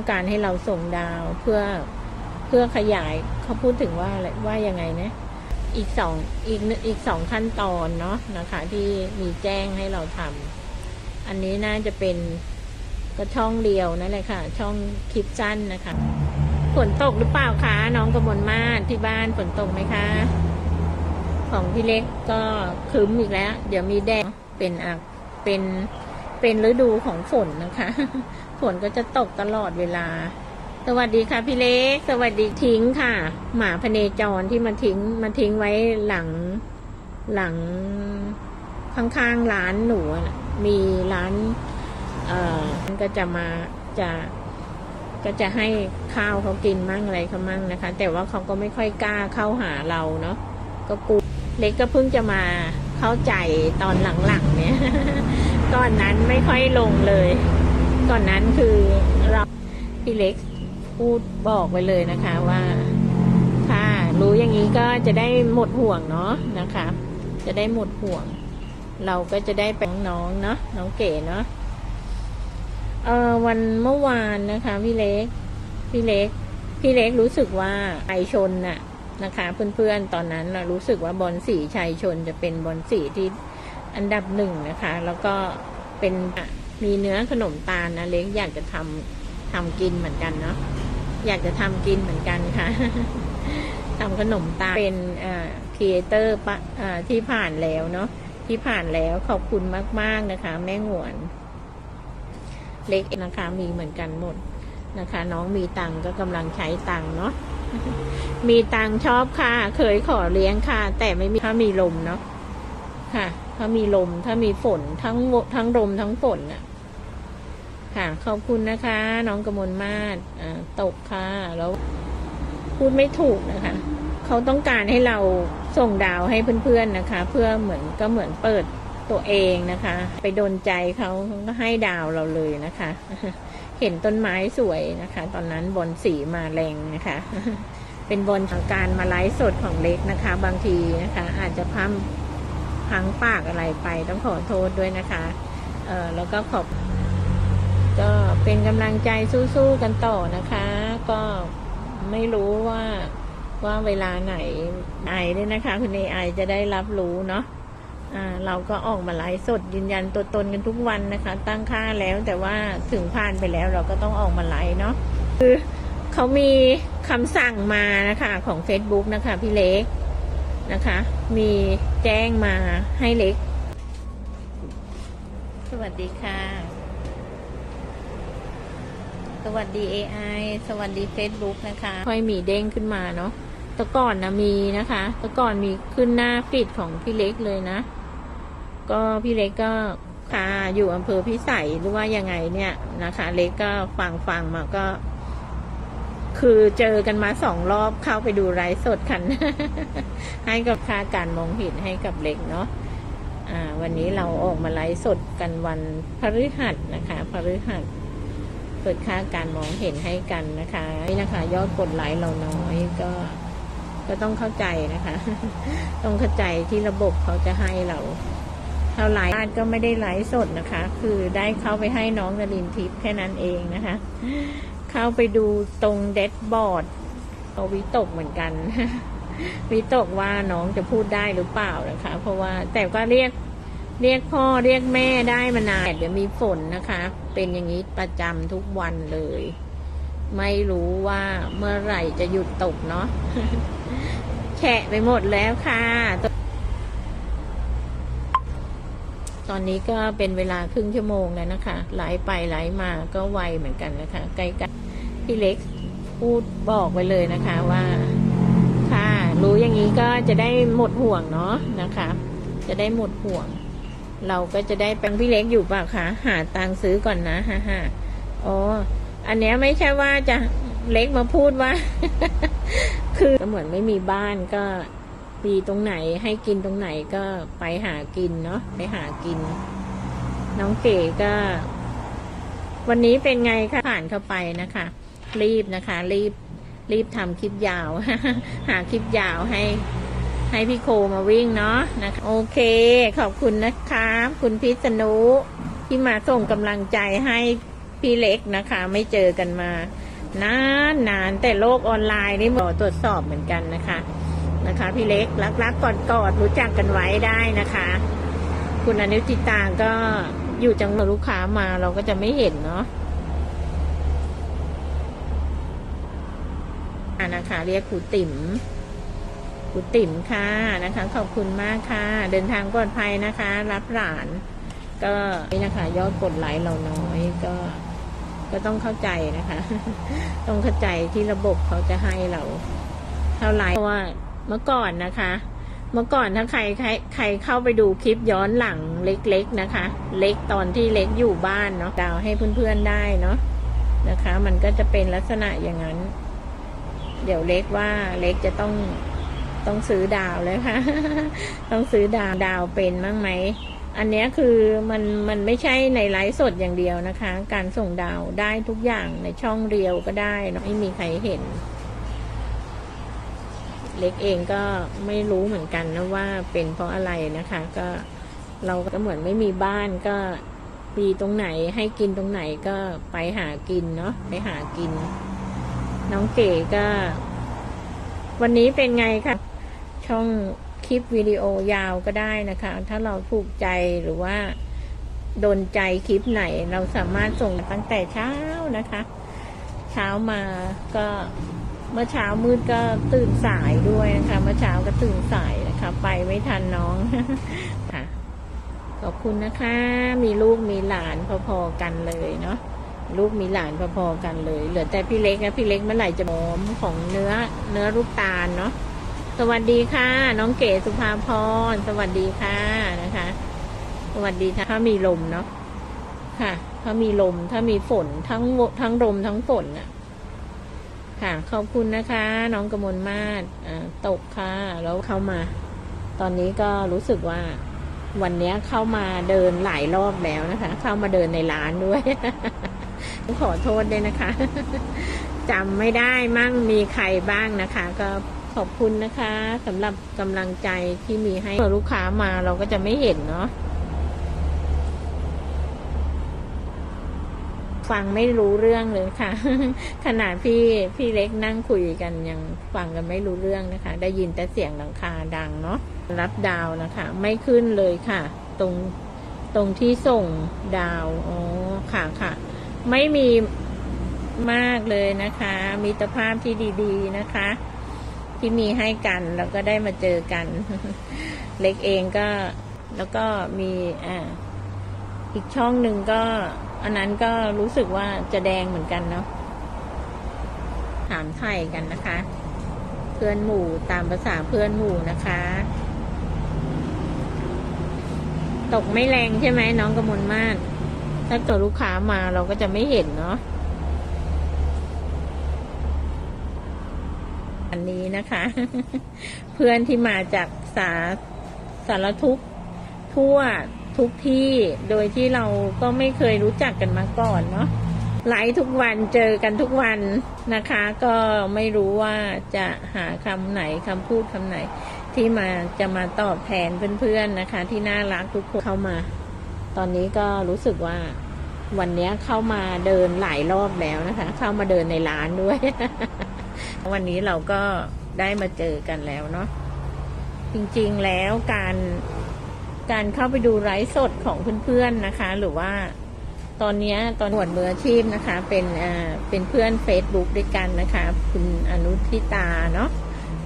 ต้องการให้เราส่งดาวเพื่อเพื่อขยายเขาพูดถึงว่าอะไรว่ายังไงนะอีกสองอีกอีกสองขั้นตอนเนาะนะคะ ที่มีแจ้งให้เราทำอันนี้น่าจะเป็นก็ช่องเดียวนั่นแหละค่ะ ช่องคลิปสั้นนะคะฝนตกหรือเปล่าคะน้องกระมวลมาศที่บ้านฝนตกไหมคะ ของพี่เล็กก็ครึ้มอีกแล้ว เดี๋ยวมีแดดเป็นอะเป็นเป็นฤดูของฝนนะคะ ฝนก็จะตกตลอดเวลา สวัสดีค่ะพี่เล็ก สวัสดีทิ้งค่ะ หมาพเนจรที่มาทิ้งมาทิ้งไว้หลังหลังข้างๆร้านหนูมีร้านเอ่อก็จะมาจะก็จะให้ข้าวเขากินมั่งอะไรเขามั่งนะคะ แต่ว่าเขาก็ไม่ค่อยกล้าเข้าหาเราเนาะก็กลัวเล็กก็เพิ่งจะมาเข้าใจตอนหลังๆเนี่ยก่อนนั้นไม่ค่อยลงเลย ก่อนนั้นคือเราพี่เล็กพูดบอกไว้เลยนะคะว่าถ้ารู้อย่างนี้ก็จะได้หมดห่วงเนาะนะคะ จะได้หมดห่วง เราก็จะได้เป็นน้องเนาะน้องเก๋เนาะเออวันเมื่อวานนะคะพี่เล็กพี่เล็ก พี่เล็กรู้สึกว่าชัยชนน่ะนะคะ เพื่อนๆตอนนั้นน่ะรู้สึกว่าบอลสีชัยชนจะเป็นบอลสีที่อันดับหนึ่งนะคะ แล้วก็เป็น มีเนื้อขนมตาลนะเล็กอยากจะทำทำกินเหมือนกันเนาะอยากจะทำกินเหมือนกันค่ะทำขนมตาลเป็นครีเอเตอร์ปะอ่าที่ผ่านแล้วเนาะที่ผ่านแล้วขอบคุณมาก ๆนะคะ แม่หงวน เล็กนะคะมีเหมือนกันหมดนะคะ น้องมีตังก็กำลังใช้ตังเนาะมีตังชอบค่ะ เคยขอเลี้ยงค่ะ แต่ไม่มีถ้ามีลมเนาะค่ะ ถ้ามีลมถ้ามีฝนทั้งทั้งลมทั้งฝนน่ะ ค่ะ ขอบคุณนะคะ น้องกมลมาศตกค่ะ แล้วพูดไม่ถูกนะคะ เขาต้องการให้เราส่งดาวให้เพื่อนๆนะคะ เพื่อเหมือนก็เหมือนเปิดตัวเองนะคะ ไปโดนใจเขาเขาก็ให้ดาวเราเลยนะคะ เห็นต้นไม้สวยนะคะ ตอนนั้นบอลสีมาแรงนะคะ เป็นบอลทางการมาไลฟ์สดของเล็กนะคะ บางทีนะคะ อาจจะพังพังปากอะไรไปต้องขอโทษด้วยนะคะ เออแล้วก็ขอบ ก็เป็นกำลังใจสู้ๆกันต่อนะคะ ก็ไม่รู้ว่าว่าเวลาไหนไอด้วยนะคะ คุณเอไอจะได้รับรู้เนาะเราก็ออกมาไลฟ์สดยืนยันตัวตนกันทุกวันนะคะ ตั้งค่าแล้วแต่ว่าถึงผ่านไปแล้วเราก็ต้องออกมาไลฟ์เนาะคือเขามีคำสั่งมานะคะของ Facebook นะคะพี่เล็กนะคะ มีแจ้งมาให้เล็ก สวัสดีค่ะ สวัสดี AI สวัสดี Facebook นะคะ ค่อยมีเด้งขึ้นมาเนาะแต่ก่อนนะมีนะคะแต่ก่อนมีขึ้นหน้าฟีดของพี่เล็กเลยนะ ก็พี่เล็กก็ค่ะอยู่อำเภอพิสัยหรือว่ายังไงเนี่ยนะคะ เล็กก็ฟังฟังมาก็ คือเจอกันมาสองรอบเข้าไปดูไลฟ์สดกัน ให้กับค่าการมองเห็นให้กับเล็กเนาะวันนี้เราออกมาไลฟ์สดกันวันพฤหัสนะคะพฤหัส เปิดค่าการมองเห็นให้กันนะคะนี่นะคะ ยอดกดไลค์เราน้อยก็ก็ต้องเข้าใจนะคะ ต้องเข้าใจที่ระบบเขาจะให้เราเท่าไหร่บ้านก็ไม่ได้ไลฟ์สดนะคะ คือได้เข้าไปให้น้องนรินทิพย์แค่นั้นเองนะคะ เข้าไปดูตรงเดดบอร์ดเอาวิตกเหมือนกันวิตกว่าน้องจะพูดได้หรือเปล่านะคะ เพราะว่าแต่ก็เรียก เรียกพ่อเรียกแม่ได้มานานเดี๋ยวมีฝนนะคะ เป็นอย่างนี้ประจำทุกวันเลย ไม่รู้ว่าเมื่อไหร่จะหยุดตกเนาะแฉะไปหมดแล้วค่ะ ตอนนี้ก็เป็นเวลาครึ่งชั่วโมงแล้วนะคะ ไหลไปไหลมาก็ไวเหมือนกันนะคะ ใกล้ๆพี่เล็กพูดบอกไว้เลยนะคะว่าค่ะรู้อย่างนี้ก็จะได้หมดห่วงเนาะนะคะ จะได้หมดห่วง เราก็จะได้แปงพี่เล็กอยู่เปล่าคะหาตังค์ซื้อก่อนนะฮ่าฮ่าอ๋ออันเนี้ยไม่ใช่ว่าจะเล็กมาพูดว่า คือเหมือนไม่มีบ้านก็มีตรงไหนให้กินตรงไหนก็ไปหากินเนาะไปหากิน น้องเก๋ก็ วันนี้เป็นไงคะผ่านเข้าไปนะคะ รีบนะคะ รีบรีบทำคลิปยาว หาคลิปยาวให้ ให้พี่โคมาวิ่งเนาะนะคะโอเค ขอบคุณนะครับ คุณพิษณุที่มาส่งกำลังใจให้พี่เล็กนะคะ ไม่เจอกันมานานนานแต่โลกออนไลน์นี่หมอตรวจสอบเหมือนกันนะคะ นะคะ พี่เล็กรักรักกอดกอดรู้จักกันไว้ได้นะคะ คุณอนุจิตาก็อยู่จังหวัดลูกค้ามาเราก็จะไม่เห็นเนาะนะคะ เรียกครูติ๋ม ครูติ๋มค่ะนะคะ ขอบคุณมากค่ะ เดินทางปลอดภัยนะคะ รับหลาน ก็นี่นะคะ ยอดกดไลค์เราน้อยก็ก็ต้องเข้าใจนะคะ ต้องเข้าใจที่ระบบเขาจะให้เราเท่าไหร่เพราะว่าเมื่อก่อนนะคะ เมื่อก่อนถ้าใครใครใครเข้าไปดูคลิปย้อนหลังเล็กๆนะคะ เล็กตอนที่เล็กอยู่บ้านเนาะดาวให้เพื่อนๆได้เนาะนะคะ มันก็จะเป็นลักษณะอย่างนั้น เดี๋ยวเล็กว่าเล็กจะต้อง ต้องซื้อดาวเลยค่ะ ต้องซื้อดาวดาวเป็นมั้งไหม อันนี้คือมันมันไม่ใช่ในไลฟ์สดอย่างเดียวนะคะ การส่งดาวได้ทุกอย่างในช่องเรียวก็ได้เนอะไม่มีใครเห็น เล็กเองก็ไม่รู้เหมือนกันนะว่าเป็นเพราะอะไรนะคะ ก็เราก็เหมือนไม่มีบ้านก็มีตรงไหนให้กินตรงไหนก็ไปหากินเนาะไปหากิน น้องเก๋ก็ วันนี้เป็นไงคะ ช่องคลิปวิดีโอยาวก็ได้นะคะ ถ้าเราถูกใจหรือว่าโดนใจคลิปไหน เราสามารถส่งตั้งแต่เช้านะคะ เช้ามาก็เมื่อเช้ามืดก็ตื่นสายด้วยนะคะ เมื่อเช้าก็ตื่นสายนะคะ ไปไม่ทันน้องค่ะขอบคุณนะคะ มีลูกมีหลานพอๆกันเลยเนาะลูกมีหลานพอๆกันเลย เหลือแต่พี่เล็กนะพี่เล็กเมื่อไหร่จะหอมของเนื้อเนื้อลูกตาลเนาะ สวัสดีค่ะ น้องเก๋สุภาพร สวัสดีค่ะนะคะ สวัสดีค่ะ ถ้ามีลมเนาะค่ะ ถ้ามีลมถ้ามีฝนทั้งทั้งลมทั้งฝนน่ะค่ะ ขอบคุณนะคะ น้องกมลมาศตกค่ะ แล้วเข้ามา ตอนนี้ก็รู้สึกว่าวันนี้เข้ามาเดินหลายรอบแล้วนะคะ เข้ามาเดินในร้านด้วย ขอโทษด้วยนะคะจำไม่ได้มั่งมีใครบ้างนะคะ ก็ ขอบคุณนะคะสำหรับกำลังใจที่มีให้ลูกค้ามาเราก็จะไม่เห็นเนาะฟังไม่รู้เรื่องเลยค่ะ ขนาดพี่พี่เล็กนั่งคุยกันยังฟังกันไม่รู้เรื่องนะคะ ได้ยินแต่เสียงหลังคาดังเนาะรับดาวนะคะ ไม่ขึ้นเลยค่ะ ตรงตรงที่ส่งดาวอ๋อค่ะค่ะ ไม่มีมากเลยนะคะมิตรภาพที่ดี ๆ นะคะ ที่มีให้กันแล้วก็ได้มาเจอกัน เล็กเองก็แล้วก็มีอ่าอีกช่องหนึ่งก็ อันนั้นก็รู้สึกว่าจะแดงเหมือนกันเนาะถามไทยกันนะคะ เพื่อนหมู่ตามภาษาเพื่อนหมู่นะคะ ตกไม่แรงใช่ไหมน้องกระมวลมาศถ้าตัวลูกค้ามาเราก็จะไม่เห็นเนาะ อันนี้นะคะ เพื่อนที่มาจากสาสารทุกทั่วทุกที่โดยที่เราก็ไม่เคยรู้จักกันมาก่อนเนาะไลฟ์ทุกวันเจอกันทุกวันนะคะ ก็ไม่รู้ว่าจะหาคำไหนคำพูดคำไหน ที่มาจะมาตอบแทนเพื่อนๆนะคะ ที่น่ารักทุกคนเข้ามา ตอนนี้ก็รู้สึกว่าวันนี้เข้ามาเดินหลายรอบแล้วนะคะ เข้ามาเดินในร้านด้วย วันนี้เราก็ได้มาเจอกันแล้วเนาะจริงๆแล้วการการเข้าไปดูไลฟ์สดของเพื่อนๆนะคะ หรือว่าตอนนี้ตอนหวดมืออาชีพนะคะ เป็นอ่าเป็นเพื่อน Facebook ด้วยกันนะคะ คุณอนุทิตาเนาะ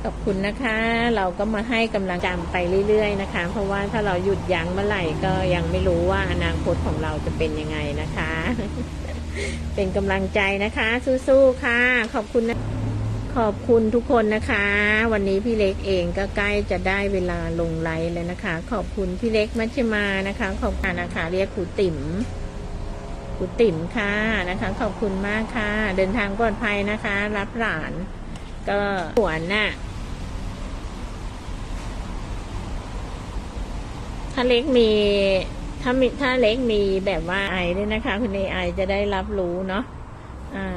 ขอบคุณนะคะ เราก็มาให้กำลังใจไปเรื่อยๆนะคะ เพราะว่าถ้าเราหยุดยั้งเมื่อไหร่ก็ยังไม่รู้ว่าอนาคตของเราจะเป็นยังไงนะคะ เป็นกำลังใจนะคะ สู้ๆค่ะ ขอบคุณนะ ขอบคุณทุกคนนะคะ วันนี้พี่เล็กเองก็ใกล้จะได้เวลาลงไลฟ์แล้วนะคะ ขอบคุณพี่เล็กมัชิมานะคะ ขอบคุณนะคะ เรียกครูติ๋มครูติ๋มค่ะนะคะ ขอบคุณมากค่ะ เดินทางปลอดภัยนะคะ รับหลาน ก็สวนน่ะถ้าเล็กมีถ้ามีถ้าเล็กมีแบบว่าไอด้วยนะคะ คุณเอไอจะได้รับรู้เนาะ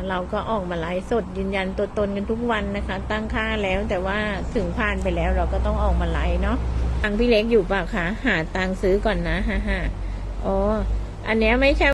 เราก็ออกมาไลฟ์สดยืนยันตัวตนกันทุกวันนะคะ ตั้งค่าแล้วแต่ว่าถึงผ่านไปแล้วเราก็ต้องออกมาไลฟ์เนาะตังพี่เล็กอยู่เปล่าคะหาตังซื้อก่อนนะฮ่าฮ่าอ๋ออันเนี้ยไม่ใช่